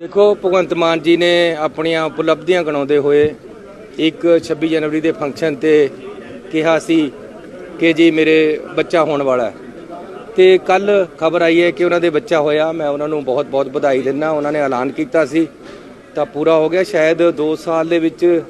ਦੇਖੋ, ਭਗਵੰਤ ਮਾਨ ਜੀ ਨੇ ਆਪਣੀਆਂ ਉਪਲਬਧੀਆਂ ਗਣਾਉਂਦੇ ਹੋਏ ਇੱਕ 26 ਜਨਵਰੀ ਦੇ ਫੰਕਸ਼ਨ ਤੇ ਕਿਹਾ ਸੀ ਕਿ ਜੀ ਮੇਰੇ ਬੱਚਾ ਹੋਣ ਵਾਲਾ ਹੈ। ਤੇ ਕੱਲ ਖਬਰ ਆਈ ਹੈ ਕਿ ਉਹਨਾਂ ਦੇ ਬੱਚਾ ਹੋਇਆ। ਮੈਂ ਉਹਨਾਂ ਨੂੰ ਬਹੁਤ-ਬਹੁਤ ਵਧਾਈ ਦਿੰਦਾ। ਉਹਨਾਂ ਨੇ ਐਲਾਨ ਕੀਤਾ ਸੀ। ਤਾਂ ਪੂਰਾ ਹੋ ਗਿਆ। ਸ਼ਾਇਦ 2 ਸਾਲ ਦੇ ਵਿੱਚ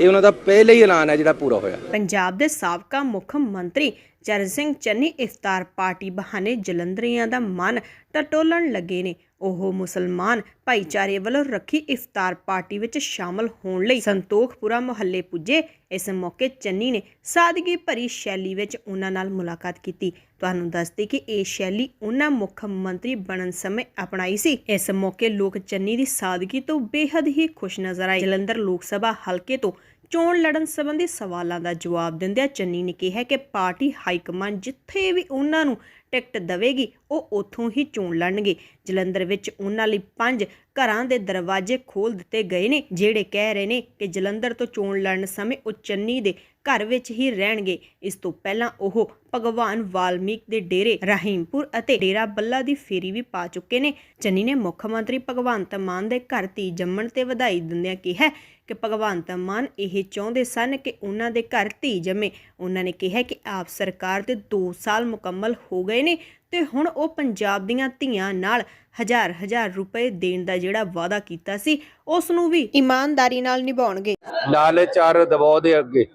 ਇਹ ਉਹਨਾਂ ਦਾ ਪਹਿਲਾ ਹੀ ਐਲਾਨ ਹੈ ਜਿਹੜਾ ਪੂਰਾ ਹੋਇਆ। ਪੰਜਾਬ ਦੇ ਸਾਬਕਾ ਮੁੱਖ ਮੰਤਰੀ ਚਰਨ ਸਿੰਘ ਚੰਨੀ ਇਫਤਾਰ ਪਾਰਟੀ ਬਹਾਨੇ ਜਲੰਧਰੀਆਂ ਦਾ ਮਨ ਟਟੋਲਣ ਲੱਗੇ ਨੇ। ਉਹ ਮੁਸਲਮਾਨ ਭਾਈਚਾਰੇ ਵੱਲੋਂ ਰੱਖੀ ਇਫਤਾਰ ਪਾਰਟੀ ਵਿੱਚ ਸ਼ਾਮਲ ਹੋਣ ਲਈ ਸੰਤੋਖਪੁਰਾ ਮੁਹੱਲੇ ਪੁੱਜੇ। ਇਸ ਮੌਕੇ ਚੰਨੀ ਨੇ ਸਾਦਗੀ ਭਰੀ ਸ਼ੈਲੀ ਵਿੱਚ ਉਹਨਾਂ ਨਾਲ ਮੁਲਾਕਾਤ ਕੀਤੀ। ਤੁਹਾਨੂੰ ਦੱਸਦੇ ਕਿ ਇਹ ਸ਼ੈਲੀ ਉਹਨਾਂ ਮੁੱਖ ਮੰਤਰੀ ਬਣਨ ਸਮੇਂ ਅਪਣਾਈ ਸੀ। ਇਸ ਮੌਕੇ ਲੋਕ ਚੰਨੀ ਦੀ ਸਾਦਗੀ ਤੋਂ ਬੇਹੱਦ ਹੀ ਖੁਸ਼ ਨਜ਼ਰ ਆਏ। ਜਲੰਧਰ ਲੋਕ ਸਭਾ ਹਲਕੇ ਤੋਂ ਚੋਣ ਲੜਨ ਸੰਬੰਧੀ ਸਵਾਲਾਂ ਦਾ ਜਵਾਬ ਦਿੰਦਿਆਂ ਚੰਨੀ ਨੇ ਕਿਹਾ ਕਿ ਪਾਰਟੀ ਹਾਈ ਹਾਈਕਮਾਂਡ ਜਿੱਥੇ ਵੀ ਉਹਨਾਂ ਨੂੰ ਟਿਕਟ ਦੇਵੇਗੀ, ਉਹ ਉੱਥੋਂ ਹੀ ਚੋਣ ਲੜਨਗੇ। ਜਲੰਧਰ ਵਿੱਚ ਉਹਨਾਂ ਲਈ ਪੰਜ ਘਰਾਂ ਦੇ ਦਰਵਾਜ਼ੇ ਖੋਲ ਦਿੱਤੇ ਗਏ ਨੇ, ਜਿਹੜੇ ਕਹਿ ਰਹੇ ਨੇ ਕਿ ਜਲੰਧਰ ਤੋਂ ਚੋਣ ਲੜਨ ਸਮੇਂ ਉਹ ਚੰਨੀ ਦੇ ਘਰ ਵਿੱਚ ਹੀ ਰਹਿਣਗੇ। ਇਸ ਤੋਂ ਪਹਿਲਾਂ ਉਹ ਭਗਵਾਨ ਵਾਲਮੀਕ ਦੇ ਡੇਰੇ, ਰਹੀਮਪੁਰ ਅਤੇ ਡੇਰਾ ਬੱਲਾ ਦੀ ਫੇਰੀ ਵੀ ਪਾ ਚੁੱਕੇ ਨੇ। ਚੰਨੀ ਨੇ ਮੁੱਖ ਮੰਤਰੀ ਭਗਵੰਤ ਮਾਨ ਦੇ ਘਰ ਧੀ ਜੰਮਣ ਤੇ ਵਧਾਈ ਦਿੰਦਿਆਂ ਕਿਹਾ ਕਿ ਭਗਵੰਤ ਮਾਨ ਇਹ ਚਾਹੁੰਦੇ ਸਨ ਕਿ ਉਹਨਾਂ ਦੇ ਘਰ ਧੀ ਜੰਮੇ। ਉਹਨਾਂ ਨੇ ਕਿਹਾ ਕਿ ਆਪ ਸਰਕਾਰ ਦੇ 2 ਸਾਲ ਮੁਕੰਮਲ ਹੋ ਗਏ ਨੇ ਤੇ ਹੁਣ ਉਹ ਪੰਜਾਬ ਦੀਆਂ ਧੀਆਂ ਨਾਲ ਹਜ਼ਾਰ ਹਜ਼ਾਰ ਰੁਪਏ ਦੇਣ ਦਾ ਜਿਹੜਾ ਵਾਅਦਾ ਕੀਤਾ ਸੀ ਉਸ ਨੂੰ ਵੀ ਇਮਾਨਦਾਰੀ ਨਾਲ ਨਿਭਾਉਣਗੇ। ਲਾਲਚ ਦਬਾਅ ਦੇ ਅੱਗੇ।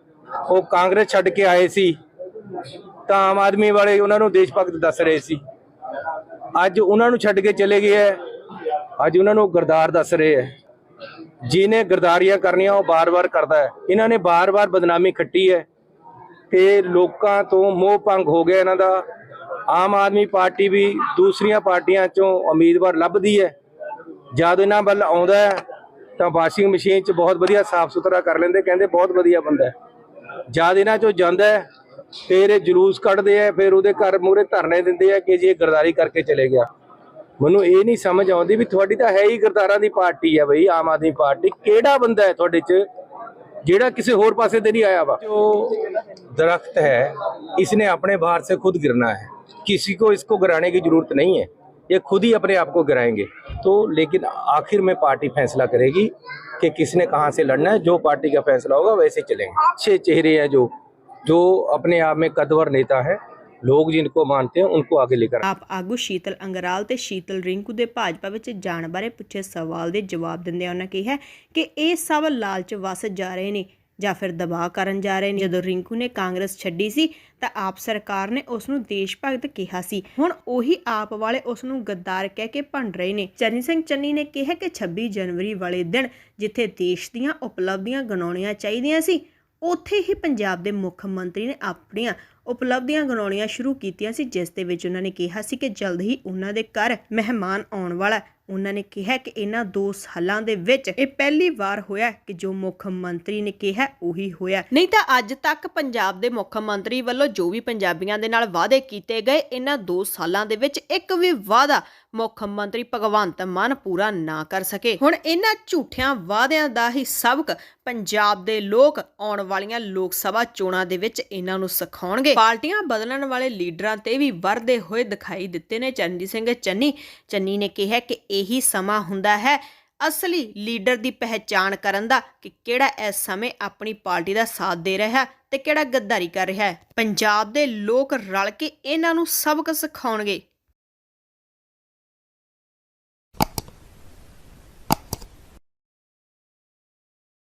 ਉਹ ਕਾਂਗਰਸ ਛੱਡ ਕੇ ਆਏ ਸੀ, ਤਾਂ ਆਮ ਆਦਮੀ ਵਾਲੇ ਉਹਨਾਂ ਨੂੰ ਦੇਸ਼ ਭਗਤ ਦੱਸ ਰਹੇ ਸੀ। ਅੱਜ ਉਹਨਾਂ ਨੂੰ ਛੱਡ ਕੇ ਚਲੇ ਗਏ ਹੈ, ਅੱਜ ਉਹਨਾਂ ਨੂੰ ਗਰਦਾਰ ਦੱਸ ਰਹੇ ਹੈ। ਜਿਹਨੇ ਗਰਦਾਰੀਆਂ ਕਰਨੀਆਂ, ਉਹ ਬਾਰ-ਬਾਰ ਕਰਦਾ ਹੈ। ਇਹਨਾਂ ਨੇ ਬਾਰ-ਬਾਰ ਬਦਨਾਮੀ ਖੱਟੀ ਹੈ, ਤੇ ਲੋਕਾਂ ਤੋਂ ਮੋਹ ਭੰਗ ਹੋ ਗਿਆ ਇਹਨਾਂ ਦਾ। ਆਮ ਆਦਮੀ ਪਾਰਟੀ ਵੀ ਦੂਸਰੀਆਂ ਪਾਰਟੀਆਂ ਚੋਂ ਉਮੀਦਵਾਰ ਲੱਭਦੀ ਹੈ। ਜਦ ਇਹਨਾਂ ਵੱਲ ਆਉਂਦਾ ਹੈ, ਤਾਂ ਵਾਸ਼ਿੰਗ ਮਸ਼ੀਨ 'ਚ ਬਹੁਤ ਵਧੀਆ ਸਾਫ਼ ਸੁਥਰਾ ਕਰ ਲੈਂਦੇ, ਕਹਿੰਦੇ ਬਹੁਤ ਵਧੀਆ ਬੰਦਾ ਹੈ। ਜਦ ਇਹਨਾਂ 'ਚੋਂ ਜਾਂਦਾ ਹੈ, ਫਿਰ ਇਹ ਜਲੂਸ ਕੱਢਦੇ ਆ ਫਿਰ ਉਹਦੇ ਘਰ ਮੂਹਰੇ ਧਰਨੇ ਦਿੰਦੇ ਆ ਕਿ ਜੀ ਇਹ ਗਰਦਾਰੀ ਕਰਕੇ ਚਲੇ ਗਿਆ। ਮੈਨੂੰ ਇਹ ਨਹੀਂ ਸਮਝ ਆਉਂਦੀ ਵੀ ਤੁਹਾਡੀ ਤਾਂ ਹੈ ਹੀ ਗਰਦਾਰਾਂ ਦੀ ਪਾਰਟੀ ਹੈ ਬਈ, ਆਮ ਆਦਮੀ ਪਾਰਟੀ। ਕਿਹੜਾ ਬੰਦਾ ਹੈ ਤੁਹਾਡੇ 'ਚ ਜਿਹੜਾ ਕਿਸੇ ਹੋਰ ਪਾਸੇ ਤੇ ਨਹੀਂ ਆਇਆ ਵਾ ਜੋ दरख्त है इसने अपने बाहर से खुद गिरना है किसी को इसको गिराने की जरूरत नहीं है ये खुद ही अपने आप को गिराएंगे तो लेकिन आखिर में पार्टी फैसला करेगी कि किसने कहाँ से लड़ना है जो पार्टी का फैसला होगा वैसे चलेंगे अच्छे चेहरे हैं जो जो अपने आप में कदवर नेता है लोग जिनको मानते हैं उनको आगे लेकर ਆਪ ਆਗੂ ਸ਼ੀਤਲ ਅੰਗਰਾਲ ਤੇ ਸ਼ੀਤਲ ਰਿੰਕੂ ਦੇ ਭਾਜਪਾ ਵਿੱਚ ਜਾਣ ਬਾਰੇ ਪੁੱਛੇ ਸਵਾਲ ਦੇ ਜਵਾਬ ਦਿੰਦਿਆਂ ਉਹਨਾਂ ਕਿਹਾ ਕਿ ਇਹ ਸਭ ਲਾਲਚ ਵਸ ਜਾ ਰਹੇ ਨੇ ਜਾਂ ਫਿਰ ਦਬਾਅ ਕਰਨ ਜਾ ਰਹੇ ਨੇ ਜਦੋਂ ਰਿੰਕੂ ਨੇ ਕਾਂਗਰਸ ਛੱਡੀ ਸੀ ਤਾਂ ਆਪ ਸਰਕਾਰ ਨੇ ਉਸ ਨੂੰ ਦੇਸ਼ ਭਗਤ ਕਿਹਾ ਸੀ ਹੁਣ ਉਹੀ ਆਪ ਵਾਲੇ ਉਸ ਨੂੰ ਗੱਦਾਰ ਕਹਿ ਕੇ ਭੰਡ ਰਹੇ ਨੇ ਚਰਨ ਸਿੰਘ ਚੰਨੀ ਨੇ ਕਿਹਾ ਕਿ 26 ਜਨਵਰੀ ਵਾਲੇ ਦਿਨ ਜਿੱਥੇ ਦੇਸ਼ ਦੀਆਂ ਉਪਲਬਧੀਆਂ ਗਣਾਉਣੀਆਂ ਚਾਹੀਦੀਆਂ ਸੀ ਉੱਥੇ ਹੀ ਪੰਜਾਬ ਦੇ ਮੁੱਖ ਮੰਤਰੀ ਨੇ ਆਪਣੀਆਂ ਉਪਲਬਧੀਆਂ ਗਣਾਉਣੀਆਂ ਸ਼ੁਰੂ ਕੀਤੀਆਂ ਸੀ, ਜਿਸ ਦੇ ਵਿੱਚ ਉਹਨਾਂ ਨੇ ਕਿਹਾ ਸੀ ਕਿ ਜਲਦ ਹੀ ਉਹਨਾਂ ਦੇ ਘਰ ਮਹਿਮਾਨ ਆਉਣ ਵਾਲਾ ਉਹਨਾਂ ਨੇ ਕਿਹਾ ਕਿ ਇਹਨਾਂ 2 ਸਾਲਾਂ ਦੇ ਵਿੱਚ ਇਹ ਪਹਿਲੀ ਵਾਰ ਹੋਇਆ ਕਿ ਜੋ ਮੁੱਖ ਮੰਤਰੀ ਨੇ ਕਿਹਾ, ਉਹੀ ਹੋਇਆ ਨਹੀਂ ਤਾਂ ਅੱਜ ਤੱਕ ਪੰਜਾਬ ਦੇ ਮੁੱਖ ਮੰਤਰੀ ਵੱਲੋਂ ਜੋ ਵੀ ਪੰਜਾਬੀਆਂ ਦੇ ਨਾਲ ਵਾਅਦੇ ਕੀਤੇ ਗਏ, ਇਹਨਾਂ 2 ਸਾਲਾਂ ਦੇ ਵਿੱਚ ਇੱਕ ਵੀ ਵਾਅਦਾ ਮੁੱਖ ਮੰਤਰੀ ਭਗਵੰਤ ਮਾਨ ਪੂਰਾ ਨਾ ਕਰ ਸਕੇ। ਹੁਣ ਇਹਨਾਂ ਝੂਠਿਆਂ ਵਾਅਦਿਆਂ ਦਾ ਹੀ ਸਬਕ ਪੰਜਾਬ ਦੇ ਲੋਕ ਆਉਣ ਵਾਲੀਆਂ ਲੋਕ ਸਭਾ ਚੋਣਾਂ ਦੇ ਵਿੱਚ ਇਹਨਾਂ ਨੂੰ ਸਿਖਾਉਣਗੇ। ਪਾਰਟੀਆਂ ਬਦਲਣ ਵਾਲੇ ਲੀਡਰਾਂ ਤੇ ਵੀ ਵਰਦੇ ਹੋਏ ਦਿਖਾਈ ਦਿੱਤੇ ਨੇ। ਚਰਨਜੀਤ ਸਿੰਘ ਚੰਨੀ ਚੰਨੀ ਨੇ ਕਿਹਾ ਕਿ ਇਹੀ ਸਮਾਂ ਹੁੰਦਾ ਹੈ ਅਸਲੀ ਲੀਡਰ ਦੀ ਪਹਿਚਾਣ ਕਰਨ ਦਾ ਕਿ ਕਿਹੜਾ ਇਸ ਸਮੇਂ ਆਪਣੀ ਪਾਰਟੀ ਦਾ ਸਾਥ ਦੇ ਰਿਹਾ ਹੈ ਤੇ ਕਿਹੜਾ ਗੱਦਾਰੀ ਕਰ ਰਿਹਾ ਹੈ। ਪੰਜਾਬ ਦੇ ਲੋਕ ਰਲ ਕੇ ਇਹਨਾਂ ਨੂੰ ਸਬਕ ਸਿਖਾਉਣਗੇ।